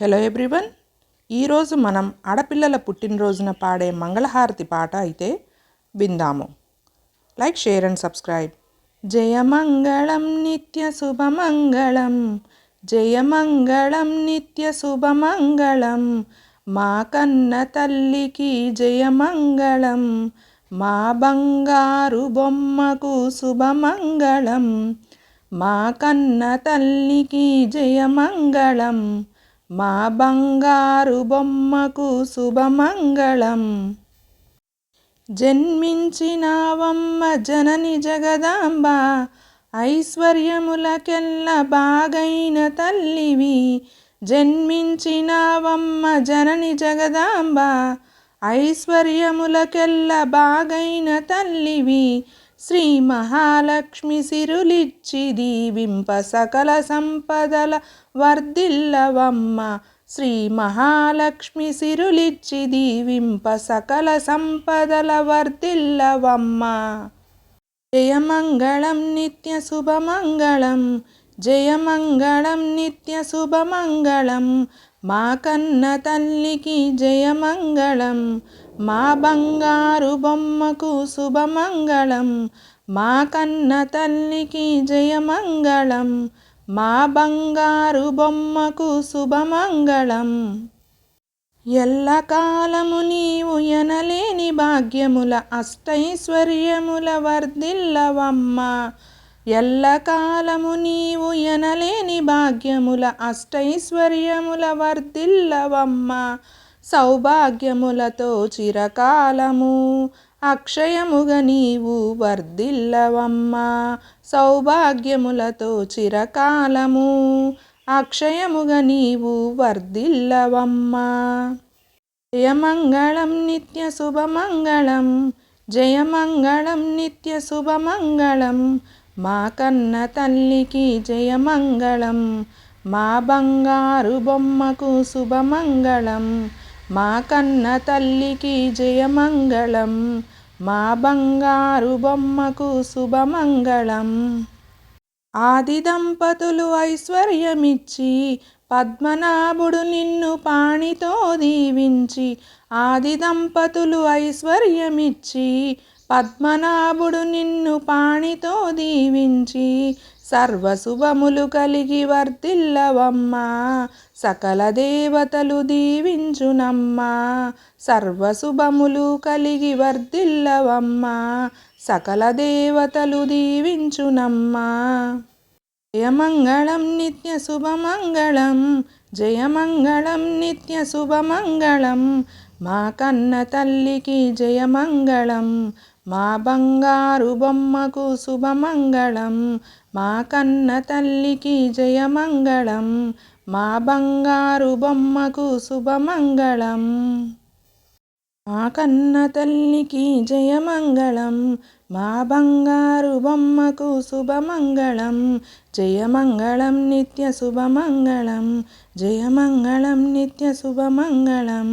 Hello everyone ఈరోజు మనం ఆడపిల్లల పుట్టినరోజున పాడే మంగళహారతి పాట అయితే విందాము. లైక్ షేర్ అండ్ సబ్స్క్రైబ్ జయమంగళం నిత్య శుభమంగళం జయమంగళం నిత్య శుభమంగళం మా కన్న తల్లికి జయమంగళం మా బంగారు బొమ్మకు శుభమంగళం మా కన్న తల్లికి జయమంగళం మా బంగారు బొమ్మకు శుభమంగళం. జన్మించినావమ్మ జనని జగదాంబ ఐశ్వర్యములకెల్ల బాగైన తల్లివి. జన్మించినావమ్మ జనని జగదాంబ ఐశ్వర్యములకెల్ల బాగైన తల్లివి. శ్రీ మహాలక్ష్మి సిరులిచ్చి దీవింప సకల సంపదల వర్ధిల్లవమ్మ. శ్రీ మహాలక్ష్మి సిరులిచ్చి దీవింప సకల సంపదల వర్ధిల్లవమ్మ. జయమంగళం నిత్య శుభమంగళం జయమంగళం నిత్య శుభమంగళం మా కన్న తల్లికి జయమంగళం మా బంగారు బొమ్మకు శుభమంగళం మా కన్న తల్లికి జయమంగళం మా బంగారు బొమ్మకు శుభమంగళం. ఎల్లకాలము నీవు ఎనలేని భాగ్యముల అష్టైశ్వర్యముల వర్ధిల్లవమ్మ. ఎల్లకాలము నీవు ఎనలేని భాగ్యముల అష్టైశ్వర్యముల వర్ధిల్లవమ్మ. సౌభాగ్యములతో చిరకాలము అక్షయముగ నీవు వర్ధిల్లవమ్మ. సౌభాగ్యములతో చిరకాలము అక్షయముగ నీవు వర్ధిల్లవమ్మ. జయమంగళం నిత్య శుభమంగళం జయమంగళం నిత్య శుభమంగళం. మా కన్న తల్లికి జయమంగళం మా బంగారు బొమ్మకు శుభమంగళం. మా కన్న తల్లికి జయమంగళం మా బంగారు బొమ్మకు శుభమంగళం. ఆది దంపతులు ఐశ్వర్యమిచ్చి పద్మనాభుడు నిన్ను పాణితో దీవించి ఆది దంపతులు ఐశ్వర్యమిచ్చి పద్మనాభుడు నిన్ను పాణితో దీవించి సర్వశుభములు కలిగి వర్ధిల్లవమ్మ సకల దేవతలు దీవించునమ్మా. సర్వశుభములు కలిగి వర్ధిల్లవమ్మ సకల దేవతలు దీవించునమ్మా. జయమంగళం నిత్య శుభమంగళం జయమంగళం నిత్య శుభమంగళం. మా కన్న తల్లికి జయమంగళం మా బంగారు బొమ్మకు శుభమంగళం మా కన్న తల్లికి జయమంగళం మా బంగారు బొమ్మకు శుభమంగళం. మా కన్న తల్లికి జయమంగళం మా బంగారు బొమ్మకు శుభమంగళం జయమంగళం నిత్య శుభమంగళం జయమంగళం నిత్య శుభమంగళం.